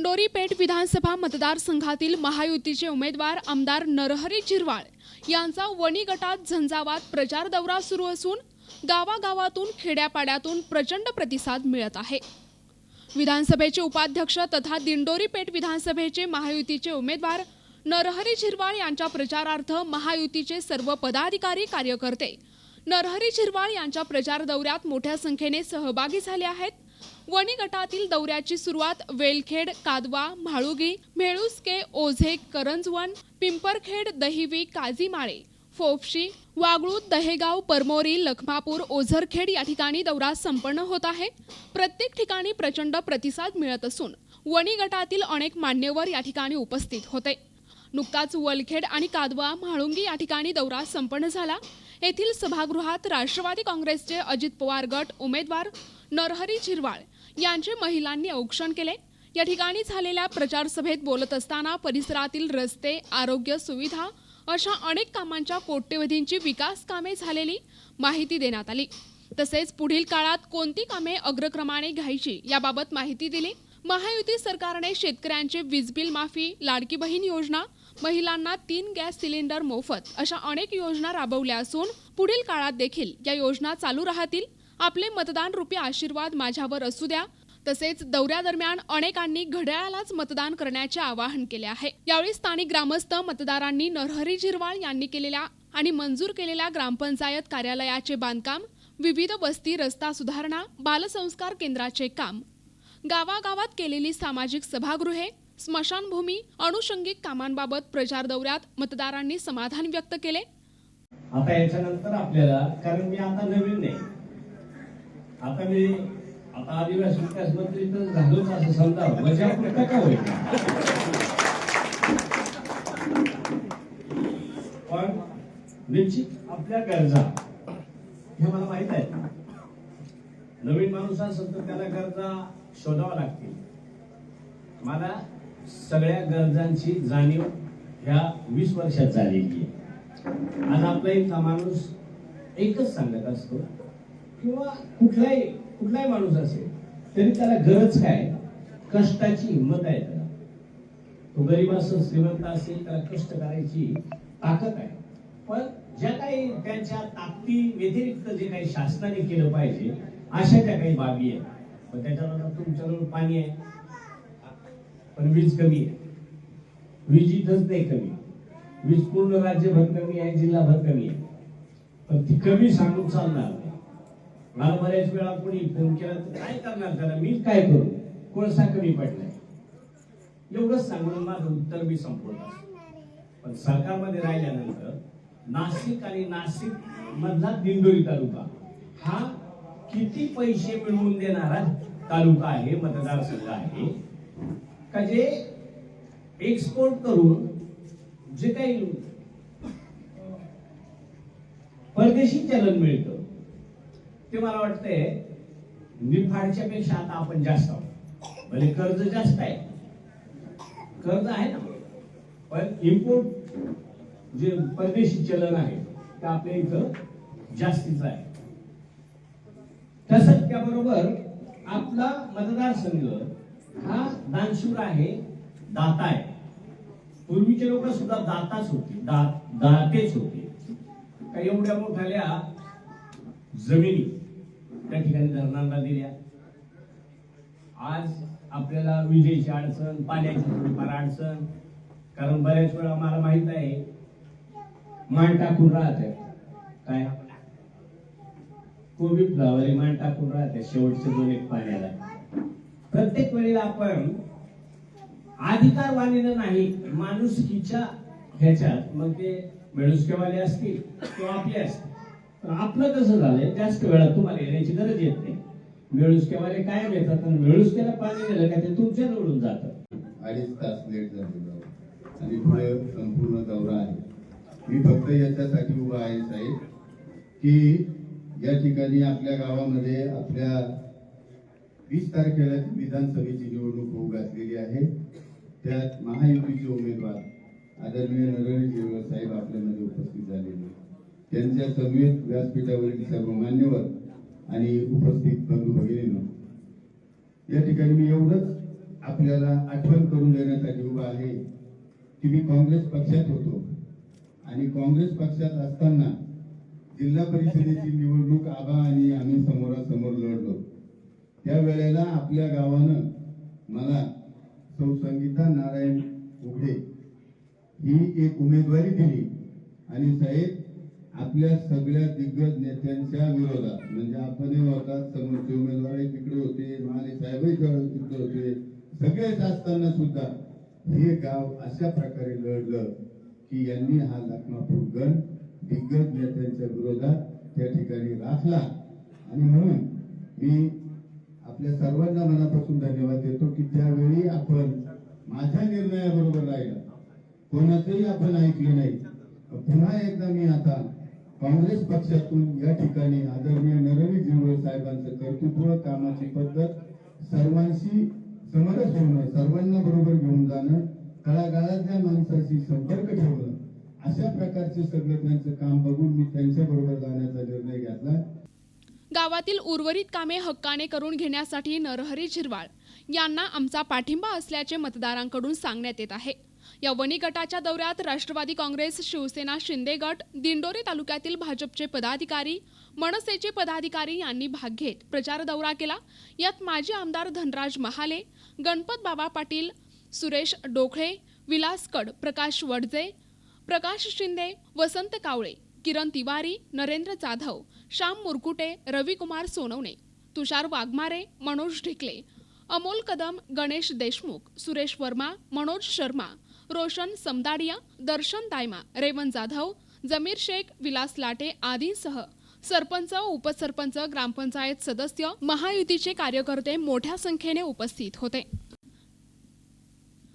दिंडोरी पेठ विधानसभा मतदारसंघातील महायुतीचे उमेदवार आमदार नरहरी झिरवाळ यांचा वणी गटात झंझावात प्रचार दौरा सुरू असून गावागावातून खेड्यापाड्यातून प्रचंड प्रतिसाद मिळत आहे. विधानसभेचे उपाध्यक्ष तथा दिंडोरी पेठ विधानसभेचे महायुतीचे उमेदवार नरहरी झिरवाळ यांच्या प्रचारार्थ महायुतीचे सर्व पदाधिकारी कार्यकर्ते नरहरी झिरवाळ यांच्या प्रचार दौऱ्यात मोठ्या संख्येने सहभागी झाले आहेत. वणी गटातील दौऱ्याची सुरुवात वेलखेड कादवा म्हाळुगी म्हेळुसके ओझे करंजवण पिंपरखेड दहिवी काझीमाळे फोपशी वागळूद दहेगाव परमोरी लखमापूर ओझरखेड या ठिकाणी दौरा संपन्न होत आहे. प्रत्येक ठिकाणी प्रचंड प्रतिसाद मिळत असून वणी गटातील अनेक मान्यवर या ठिकाणी उपस्थित होते. नुकताच वलखेड आणि कादवा म्हाळुंगी या ठिकाणी दौरा संपन्न झाला. येथील सभागृहात राष्ट्रवादी काँग्रेसचे अजित पवार गट उमेदवार नरहरी झिरवाळ यांचे महिलांनी औक्षण केले. या ठिकाणी झालेल्या प्रचारसभेत बोलत असताना परिसरातील रस्ते आरोग्य सुविधा अशा अनेक कामांच्या कोट्यवधींची विकास कामे झालेली माहिती देण्यात आली. तसेच पुढील काळात कोणती कामे अग्रक्रमाने घ्यायची याबाबत माहिती दिली. महायुती सरकारने शेतकऱ्यांचे वीज बिल माफी लाडकी बहीण योजना महिलांना तीन गॅस सिलेंडर मोफत अशा अनेक योजना राबवल्या असून पुढील काळात देखील या योजना चालू राहतील. आपले मतदान रूपी आशीर्वाद माझ्यावर असू द्या. तसेच दौऱ्यादरम्यान अनेकांनी घड्याळालाच मतदान करण्याचे आवाहन केले आहे. यावेळी स्थानिक ग्रामस्थ मतदारांनी नरहरी झिरवाळ यांनी केलेल्या आणि मंजूर केलेल्या ग्रामपंचायत कार्यालयाचे बांधकाम विविध वस्ती रस्ता सुधारणा बालसंस्कार केंद्राचे काम गावागावात केलेली सामाजिक सभागृहे स्मशानभूमी अनुषंगिक कामांबाबत प्रचार दौऱ्यात मतदारांनी समाधान व्यक्त केले. आता याच्यानंतर आपल्याला कारण मी आता नवीन नाही आता मी आता आदिवासी विकास मंत्री तर झालोच असं समजा. मजा पुरता का होईल? पण निश्चित आपल्या गरजा. हे मला माहीत आहे. नवीन माणूस असेल तर त्याला गरजा शोधावा लागतील. मला सगळ्या गरजांची जाणीव ह्या वीस वर्षात झालेली आहे. आज आपला एक माणूस एकच सांगत असतो किंवा कुठलाही कुठलाही माणूस असेल तरी त्याला गरज काय? कष्टाची हिंमत आहे त्याला. तो गरीब असेल श्रीमंत असेल त्याला कष्ट करायची ताकद आहे. पण ज्या काही त्यांच्या ताकदी व्यतिरिक्त जे काही शासनाने केलं पाहिजे अशा त्या काही बाबी आहेत. पण त्याच्यानंतर तुमच्याजवळ पाणी आहे. पण वीज कमी आहे. वीज इथंच नाही कमी. वीज पूर्ण राज्यभर कमी आहे जिल्हाभर कमी आहे. पण ती कमी सांगून चालणार. मला बऱ्याच वेळा कोणी फोन केला तर काय करणार त्याला? मी काय करू? कोळसा कमी पडलाय. एवढंच सांगून माझं उत्तर मी संपवत पण सरकारमध्ये राहिल्यानंतर नाशिक आणि नाशिक मधला दिंडोरी तालुका हा किती पैसे मिळवून देणारा तालुका आहे मतदारसंघ आहे का जे एक्सपोर्ट करून जे काही परदेशी चलन मिळतं ते मला वाटतंय निफाडच्या पेक्षा आता आपण जास्त आहोत. म्हणजे कर्ज जास्त आहे. कर्ज आहे ना. पण इम्पोर्ट जे परदेशी चलन आहे ते आपल्या इथं जास्तीच आहे. तसंच त्याबरोबर आपला मतदारसंघ हा दानशूर आहे दाता आहे. पूर्वीचे लोक सुद्धा दाताच होते दा- दातेच होते. काही एवढ्या मोठ्याल्या जमिनी. त्या ठिकाणी धरणांना दिल्या. आज आपल्याला विजेची अडचण पाण्याची थोडीफार अडचण कारण बऱ्याच वेळा मला माहीत आहे मान टाकून राहते. काय? कोविड फ्लावरी मान टाकून राहते शेवटचे दोन एक पाण्याला. प्रत्येक वेळेला आपण अधिकारवाणीनं नाही माणुसकीच्या ह्याच्यात मग ते मिळुसकेवाले असतील किंवा आपले असतील आपलं कसं झालंय? जास्त वेळा तुम्हाला येण्याची गरज येत नाही. मिळुसकेवाले कायम येतात आणि मिळुसकेला पाणी दिलं का ते तुमच्या निवडून जातं. अडीच तास लेट झाले आणि पुढे संपूर्ण दौरा आहे. मी फक्त याच्यासाठी उभा आहे साहेब की या ठिकाणी आपल्या गावामध्ये आपल्या वीस तारखेला विधानसभेची निवडणूक होऊ घातलेली आहे. त्यात महायुतीचे उमेदवार आदरणीय नरेंद्र साहेब आपल्यामध्ये उपस्थित झालेले आहेत. त्यांच्या समवेत व्यासपीठावरील सर्व मान्यवर आणि उपस्थित बंधू भगिनींनो या ठिकाणी मी एवढंच आपल्याला आठवण करून देण्यासाठी उभा आहे की मी काँग्रेस पक्षात होतो. आणि काँग्रेस पक्षात असताना जिल्हा परिषदेची निवडणूक आबा आणि आम्ही समोरासमोर लढलो. त्यावेळेला आपल्या गावानं मला सौ संगीता नारायण उघडे ही एक उमेदवारी दिली. आणि साहेब आपल्या सगळ्या दिग्गज नेत्यांच्या विरोधात. म्हणजे आपणही होता समोरचे उमेदवार तिकडे होते महाले साहेबही तिकडे होते. सगळेच असताना सुद्धा हे गाव अशा प्रकारे लढलं की यांनी हा लखमापूर गण दिग्गज नेत्यांच्या विरोधात त्या ठिकाणी राखला. आणि म्हणून मी आपल्या सर्वांना मनापासून धन्यवाद देतो की त्यावेळी आपण माझ्या निर्णयाबरोबर राहिला. कोणाचंही आपण ऐकलं नाही. पुन्हा एकदा मी आता काँग्रेस पक्षातून या ठिकाणी आदरणीय नरवी जिरवळ साहेबांचं कर्तृत्व कामाची पद्धत सर्वांशी समरस होणं सर्वांना बरोबर घेऊन जाणं तळागाळातल्या माणसाशी संपर्क ठेवणं अशा प्रकारचे सगळं त्यांचं काम बघून मी त्यांच्या बरोबर जाण्याचा निर्णय घेतला. गावातील उर्वरित कामे हक्काने करून घेण्यासाठी नरहरी झिरवाळ यांना आमचा पाठिंबा असल्याचे मतदारांकडून सांगण्यात येत आहे. या वणी गटाच्या दौऱ्यात राष्ट्रवादी काँग्रेस शिवसेना शिंदे गट दिंडोरी तालुक्यातील भाजपचे पदाधिकारी मनसेचे पदाधिकारी यांनी भाग घेत प्रचार दौरा केला. यात माजी आमदार धनराज महाले गणपत बाबा पाटील सुरेश डोखळे विलास कड प्रकाश वडजे प्रकाश शिंदे वसंत कावळे किरण तिवारी नरेंद्र जाधव श्याम मुरकुटे रविकुमार सोनवणे तुषार वाघमारे मनोज ढिकले अमोल कदम गणेश देशमुख सुरेश वर्मा मनोज शर्मा रोशन समदाडिया दर्शन दायमा रेवन जाधव जमीर शेख विलास लाटे आदींसह सरपंच उपसरपंच ग्रामपंचायत सदस्य महायुतीचे कार्यकर्ते मोठ्या संख्येने उपस्थित होते.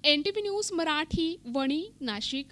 NTP news Marathi Vani Nashik.